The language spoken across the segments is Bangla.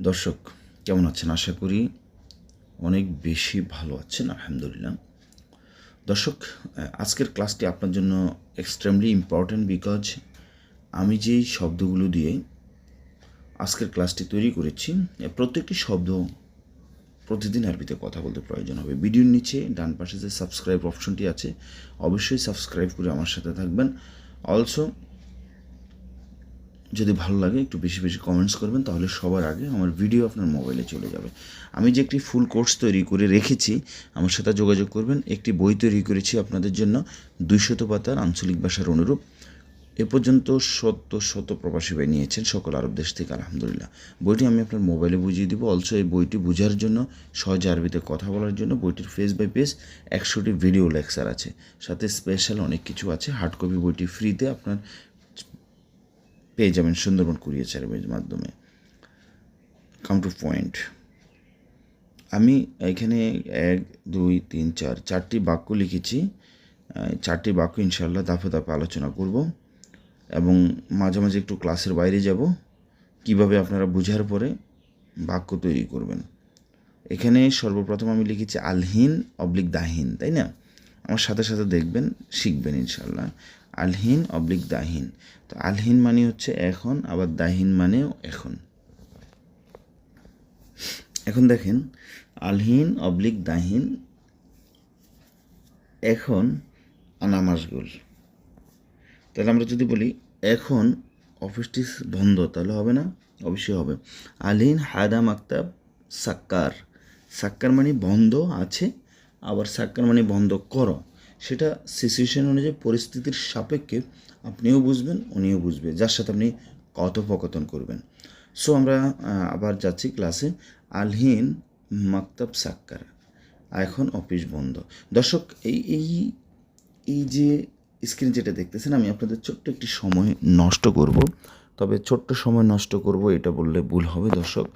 দর্শক, কেমন আছেন? আশা করি অনেক বেশি ভালো আছেন, আলহামদুলিল্লাহ। দর্শক, আজকের ক্লাসটি আপনার জন্য এক্সট্রিমলি ইম্পর্ট্যান্ট বিকজ আমি যেই শব্দগুলো দিয়ে আজকের ক্লাসটি তৈরি করেছি, প্রত্যেকটি শব্দ প্রতিদিন আরবিতে কথা বলতে প্রয়োজন হবে। ভিডিওর নিচে ডান পাশে যে সাবস্ক্রাইব অপশনটি আছে, অবশ্যই সাবস্ক্রাইব করে আমার সাথে থাকবেন। অলসো যদি ভালো লাগে, একটু বেশি বেশি কমেন্টস করবেন, তাহলে সবার আগে আমার ভিডিও আপনার মোবাইলে চলে যাবে। আমি যে একটি ফুল কোর্স তৈরি করে রেখেছি, আমার সাথে যোগাযোগ করবেন। একটি বই তৈরি করেছি আপনাদের জন্য, দুইশত পাতার আঞ্চলিক ভাষার অনুরূপ। এ পর্যন্ত শত শত প্রবাসী ভাই নিয়েছেন, সকল আরব দেশ থেকে, আলহামদুলিল্লাহ। বইটি আমি আপনার মোবাইলে বুঝিয়ে দিব। অলসো এই বইটি বোঝার জন্য, সহজে আরবিতে কথা বলার জন্য, বইটির ফেস বাই পেজ একশোটি ভিডিও লেকচার আছে। সাথে স্পেশাল অনেক কিছু আছে। হার্ড কপি বইটি ফ্রিতে আপনার পেয়ে যাবেন সুন্দরবন কুরিয়ার সার্ভিসের মাধ্যমে। কাম টু পয়েন্ট আমি এখানে এক, দুই, তিন, চার, চারটি বাক্য লিখেছি। চারটি বাক্য ইনশাল্লাহ দাফে দাফে আলোচনা করব এবং মাঝে মাঝে একটু ক্লাসের বাইরে যাব। কীভাবে আপনারা বুঝার পরে বাক্য তৈরি করবেন। এখানে সর্বপ্রথম আমি লিখেছি আলহীন অবলিক দাহিন, তাই না? আমার সাথে সাথে দেখবেন, শিখবেন ইনশাল্লাহ আলহিন অবলিক দাহিন। তো আলহিন মানে হচ্ছে এখন, আবার দাহিন মানেও এখন। এখন দেখেন, আলহিন, অবলিক, দাহিন, এখন আনামাসগুল তাহলে আমরা যদি বলি, এখন অফিসটি বন্ধ, তাহলে হবে না? অবশ্যই হবে। আলহিন হায়দা মাকতাব, সাক্কার। সাক্কার মানে বন্ধ আছে, আবার সাক্কার মানে বন্ধ করো। সেটা সিচুয়েশন অনুযায়ী পরিস্থিতির সাপেক্ষে আপনিও বুঝবেন, উনিও বুঝবে যার সাথে আপনি কথোপকথন করবেন। সো আমরা আবার যাচ্ছি ক্লাসে আলহিন মাকতাব সাক্কার। এখন অফিস বন্ধ। দর্শক, এই এই এই যে স্ক্রিন যেটা দেখতেছেন, আমি আপনাদের ছোট্ট একটি সময় নষ্ট করব। তবে ছোট্ট সময় নষ্ট করব, এটা বললে ভুল হবে দর্শক।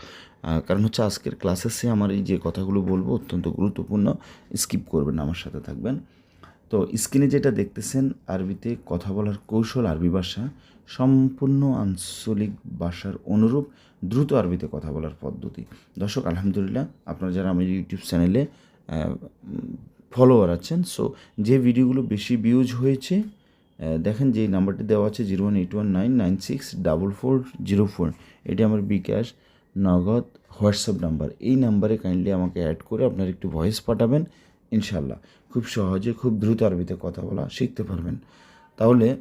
কারণ হচ্ছে আজকের ক্লাসেসে আমার এই যে কথাগুলো বলব অত্যন্ত গুরুত্বপূর্ণ। স্কিপ করবেন আমার সাথে থাকবেন। তো স্ক্রিনে যেটা দেখতেছেন, আরবিতে কথা বলার কৌশল, আরবি ভাষা, সম্পূর্ণ আঞ্চলিক ভাষার অনুরূপ দ্রুত আরবিতে কথা বলার পদ্ধতি। দর্শক, আলহামদুলিল্লাহ, আপনারা যারা আমার ইউটিউব চ্যানেলে ফলোয়ার আছেন সো যে ভিডিওগুলো বেশি ভিউজ হয়েছে দেখেন যে নাম্বারটি দেওয়া আছে zero one eight one nine nine six double four zero four. এটি আমার বিকাশ নগদ হোয়াটসঅ্যাপ নাম্বার। এই নাম্বারে কাইন্ডলি আমাকে অ্যাড করে আপনার একটু ভয়েস পাঠাবেন। ইনশাল্লাহ। খুব সহজে, খুব দ্রুত আরবিতে কথা বলা শিখতে পারবেন। তাহলে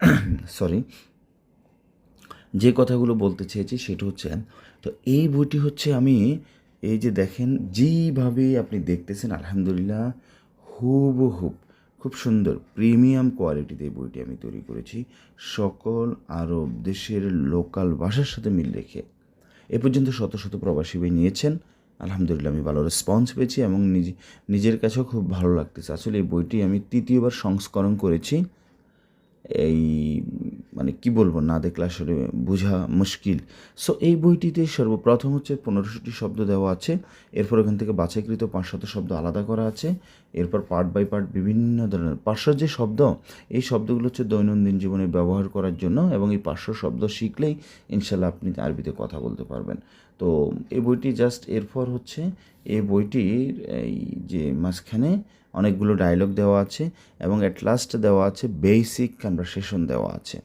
সরি যে কথাগুলো বলতে চেয়েছি সেটা হচ্ছে, তো এই বইটি হচ্ছে আমি, এই যে দেখেন, যেইভাবে আপনি দেখতেছেন, আলহামদুলিল্লাহ হুবহুব খুব সুন্দর, প্রিমিয়াম কোয়ালিটিতে এই বইটি আমি তৈরি করেছি। সকল আরব দেশের লোকাল ভাষার সাথে মিল রেখে। এ পর্যন্ত শত শত প্রবাসী ভাই নিয়েছেন। আলহামদুলিল্লাহ আমি ভালো রেসপন্স পেয়েছি এবং নিজে, নিজের কাছেও খুব ভালো লাগতেছে। আসলে এই বইটি আমি তৃতীয়বার সংস্করণ করেছি। এই মানে কি বলব, না দেখলে আসলে বোঝা মুশকিল। সো এই বইটিতে সর্বপ্রথম হচ্ছে পনেরোশোটি শব্দ দেওয়া আছে। এরপর এখান থেকে বাছাইকৃত পাঁচশত শব্দ আলাদা করা আছে। এরপর পার্ট বাই পার্ট বিভিন্ন ধরনের পাঁচশো যে শব্দ, এই শব্দগুলো হচ্ছে দৈনন্দিন জীবনে ব্যবহার করার জন্য এবং এই পাঁচশো শব্দ শিখলেই ইনশাল্লাহ আপনি আরবিতে কথা বলতে পারবেন। তো এই বইটি জাস্ট এরপর হচ্ছে এই বইটির এই যে মাঝখানে অনেকগুলো ডায়লগ দেওয়া আছে এবং অ্যাট লাস্ট দেওয়া আছে বেসিক কনভারসেশন দেওয়া আছে।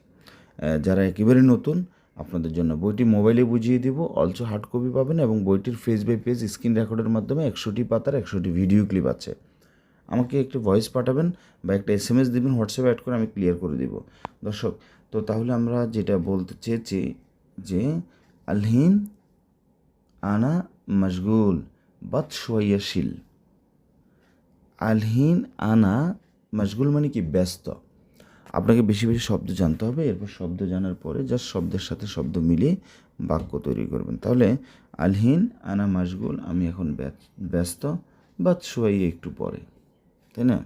যারা একেবারে নতুন, আপনাদের জন্য বইটি মোবাইলে বুঝিয়ে দিব অলসো হার্ড কপি পাবেন এবং বইটির ফেস বাই পেজ স্ক্রিন রেকর্ডের মাধ্যমে একশোটি পাতার একশোটি ভিডিও ক্লিপ আছে। আমাকে একটি ভয়েস পাঠাবেন বা একটা এস এম এস দেবেন হোয়াটসঅ্যাপে অ্যাড করে আমি ক্লিয়ার করে দিব। দর্শক, তো তাহলে আমরা যেটা বলতে চেয়েছি যে, আলহিন আনা মশগুল বাত শোয়াশিল আলহীন আনা, মশগুল মানে কি? ব্যস্ত। আপনাকে বেশি বেশি শব্দ জানতে হবে, এরপর শব্দ জানার পরে জাস্ট শব্দের সাথে শব্দ মিলিয়ে বাক্য তৈরি করবেন। তাহলে আলহীন আনা মশগুল, আমি এখন ব্যস্ত বা শোয়াই একটু পরে। তাই না?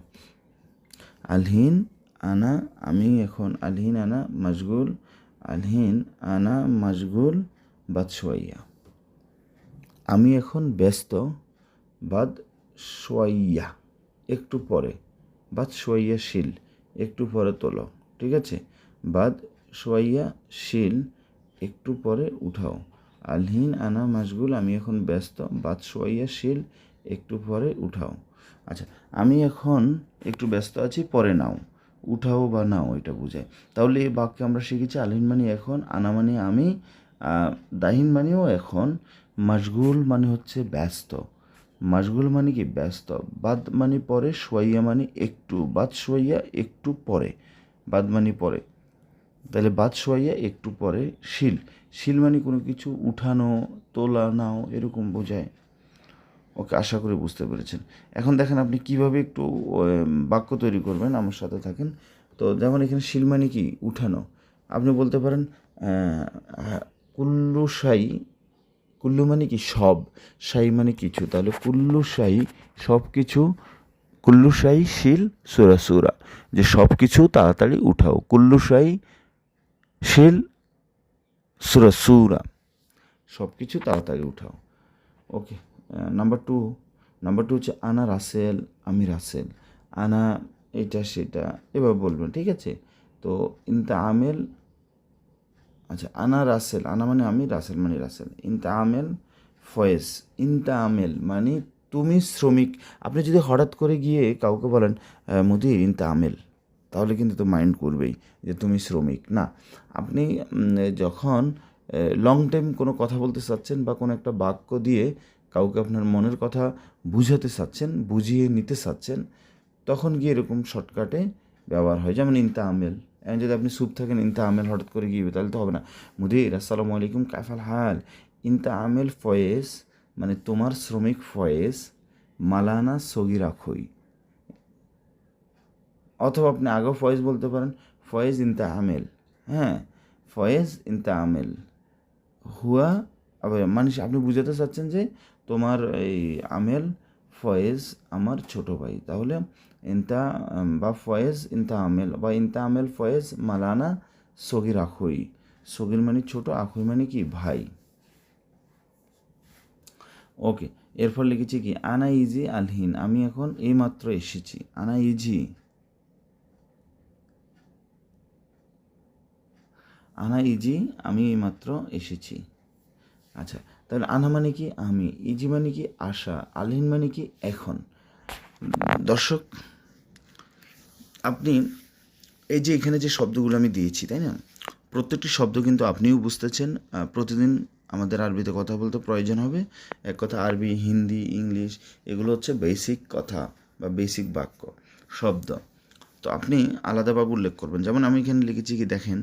আলহিন আনা, আমি এখন আলহিন আনা মশগুল, আলহিন আনা মশগুল বাদ শোয়াইয়া আমি এখন ব্যস্ত, বাদ সোয়াইয়া, একটু পরে। বাদ সোয়াইয়া শিল, একটু পরে তোলো, ঠিক আছে? বাদ সোয়াইয়া শিল, একটু পরে উঠাও। আলহিন আনা মাসগুল আমি এখন ব্যস্ত, বাদ সোয়াইয়া শিল, একটু পরে উঠাও। আচ্ছা আমি এখন একটু ব্যস্ত আছি, পরে নাও। উঠাও বা নাও, এটা বোঝায়। তাহলে এই বাক্যে আমরা শিখেছি, আলহিন মানে এখন, আনা মানে আমি দাহিন মানেও এখন মাসগুল মানে হচ্ছে ব্যস্ত। মাসগুল মানে কি ব্যস্ত? বাদ মানে পরে সোয়াইয়া মানে একটু। বাদ সোয়াইয়া একটু পরে। বাদ মানে পরে। তাহলে বাদ সোয়াইয়া একটু পরে শিল। শিল মানে কোনো কিছু উঠানো তোলা নাও এরকম বোঝায়। ওকে, আশা করে বুঝতে পেরেছেন। এখন দেখেন আপনি কীভাবে একটু বাক্য তৈরি করবেন, আমার সাথে থাকেন। তো যেমন এখানে শিল মানে কি? উঠানো। আপনি বলতে পারেন কুল্লু সাই কুল্লু মানে কি সব, সাই মানে কিছু। তাহলে কুল্লু সাই সব কিছু, কুল্লু সাই শিল সুরা সুরা। যে সব কিছু তাড়াতাড়ি উঠাও। কুল্লু সাই শিল সুরা সুরা। সব কিছু তাড়াতাড়ি উঠাও। Okay number two number two হচ্ছে আনা রাসেল, আমি রাসেল। আনা এটা সেটা, এবার বলবেন, ঠিক আছে? তো ইনতা আমেল আচ্ছা আনা রাসেল, আনা মানে আমি, রাসেল মানে রাসেল। ইনতা আমেল ফয়েজ। ইনতা আমেল মানে তুমি শ্রমিক। আপনি যদি হঠাৎ করে গিয়ে কাউকে বলেন মুদির ইনতা আমেল তাহলে কিন্তু তো মাইন্ড করবেই যে তুমি শ্রমিক। না, আপনি যখন লং টাইম কোনো কথা বলতে চাচ্ছেন বা কোনো একটা বাক্য দিয়ে কাউকে আপনার মনের কথা বুঝাতে চাচ্ছেন, বুঝিয়ে নিতে চাচ্ছেন, তখন গিয়ে এরকম শর্টকাটে ব্যবহার হয়। যেমন ইনতা আমেল যদি আপনি সুপ থাকেন ইনতা আমেল হঠাৎ করে গিয়ে তাহলে তো হবে না। মুদির, আসসালামু আলাইকুম কাফাল হাল? ইনতা আমেল ফয়েজ মানে তোমার শ্রমিক ফয়েজ, মালানা সগিরা খই। অথবা আপনি আগেও ফয়েজ বলতে পারেন, ফয়েজ ইনতা আমেল হ্যাঁ ফয়েজ ইনতা আমেল হুয়া মানে আপনি বুঝাতে চাচ্ছেন যে তোমার এই আমেল ফয়েজ আমার ছোট ভাই। তাহলে ইনতা বা ফয়েজ ইনতা আমেল, বা ইনতা আমেল ফয়েজ মালানা সগির আখই। সগির মানে ছোট, আখই মানে কি? ভাই। ওকে, এরপর লিখেছি কি? আনা ইজি আলহিন, আমি এখন এইমাত্র এসেছি। আনা ইজি। আনা ইজি, আমি এইমাত্র এসেছি। আচ্ছা তাহলে আনা মানে কি? আমি। ইজি মানে কি? আশা। আলহিন মানে কি? এখন। দর্শক, আপনি এই যে এখানে যে শব্দগুলো আমি দিয়েছি, তাই না? প্রত্যেকটি শব্দ কিন্তু আপনিও বুঝতেছেন। প্রতিদিন আমাদের আরবিতে কথা বলতে প্রয়োজন হবে। এক কথা আরবি, হিন্দি, ইংলিশ, এগুলো হচ্ছে বেসিক কথা বা বেসিক বাক্য, শব্দ। তো আপনি আলাদাভাবে উল্লেখ করবেন। যেমন আমি এখানে লিখেছি কি, দেখেন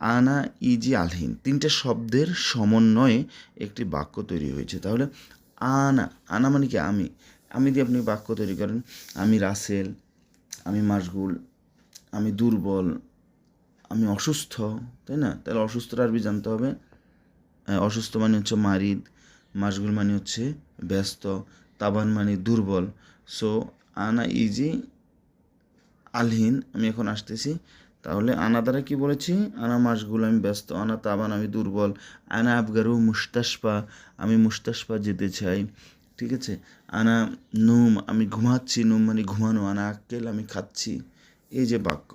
আনা ইজি আলহিন। তিনটে শব্দের সমন্বয়ে একটি বাক্য তৈরি হয়েছে। তাহলে আনা আনা মানে কি? আমি। আমি দিয়ে আপনি বাক্য তৈরি করেন। আমি রাসেল, আমি মাসগুল আমি দুর্বল, আমি অসুস্থ, তাই না? তাহলে অসুস্থর আরবি জানতে হবে। অসুস্থ মানে হচ্ছে মারিদ মাসগুল মানে হচ্ছে ব্যস্ত, তাবান মানে দুর্বল। সো আনা ইজি আলহিন। আমি এখন আসতেছি তাহলে আনা দ্বারা কি বলেছি? আনা মাসগুল আমি ব্যস্ত, আনা তাবান আমি দুর্বল, আনা আবগারু মুস্তাসপা আমি মুস্তাসপা যেতে চাই। ঠিক আছে? আনা নুম, আমি ঘুমাচ্ছি, নুম মানে ঘুমানো, আনা আক্কেল আমি খাচ্ছি। এই যে বাক্য।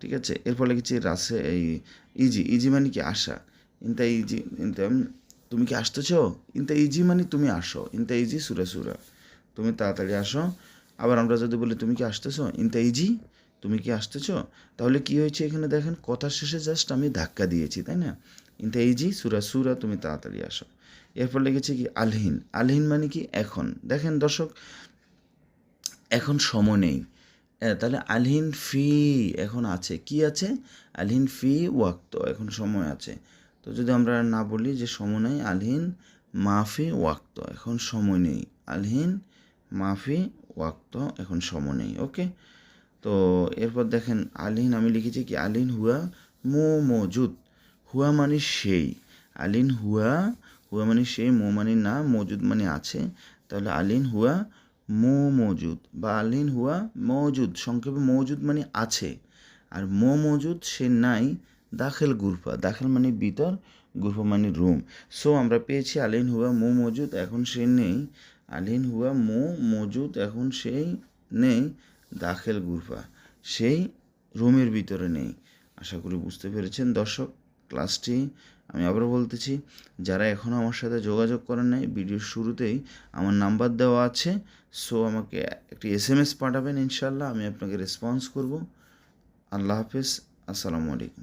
ঠিক আছে? এরপর লিখেছি রাসে, এই ইজি ইজি মানে কি আশা ইনতা ইজি, ইনতা তুমি কি আসতেছ? ইনতা ইজি মানে তুমি আসো। ইনতা ইজি সুরা সুরা। তুমি তাড়াতাড়ি আসো। আবার আমরা যদি বলি, তুমি কি আসতেছো? ইনতা ইজি? তুমি কি আসতেছ? তাহলে কি হয়েছে এখানে দেখেন কথার শেষে জাস্ট আমি ধাক্কা দিয়েছি তাই না? কিন্তু এই ইজি সুরা সুরা তুমি তাড়াতাড়ি আসো। এরপর লিখেছি কি আলহীন। আলহীন মানে কি এখন। দেখেন দর্শক এখন সময় নেই। হ্যাঁ, তাহলে আলহিন ফি এখন আছে। কি আছে? আলহিন ফি ওয়াক্ত এখন সময় আছে। তো যদি আমরা না বলি যে সময় নেই আলহিন মাফি ওয়াক্ত এখন সময় নেই। আলহীন মাফি ওয়াক্ত এখন সময় নেই ওকে? তো এরপর দেখেন আলিন, আমি লিখেছি কি? আলিন হুয়া মো মজুদ। হুয়া মানে সেই। আলিন হুয়া হুয়া মানে সেই, মো মানে না, মজুদ মানে আছে। তাহলে আলিন হুয়া মো মজুদ বা আলিন হুয়া মজুদ, সংক্ষেপে মজুদ মানে আছে। আর মো মজুদ সে নাই, দাখেল গুরফা। দাখেল মানে ভিতর, গুরফা মানে রুম। সো আমরা পেয়েছি আলিন হুয়া মো মজুদ, এখন সে নেই। আলিন হুয়া মো মজুদ, এখন সেই নেই। দাখেল গুরফা সেই রুমের ভিতরে নেই। আশা করি বুঝতে পেরেছেন দর্শক, ক্লাসটি আমি আবার বলতেছি, যারা এখনও আমার সাথে যোগাযোগ করেন নাই, ভিডিওর শুরুতেই আমার নাম্বার দেওয়া আছে। সো আমাকে একটি এস এম এস পাঠাবেন ইনশাল্লাহ আমি আপনাকে রেসপন্স করব। আল্লাহ হাফেজ, আসসালামু আলাইকুম।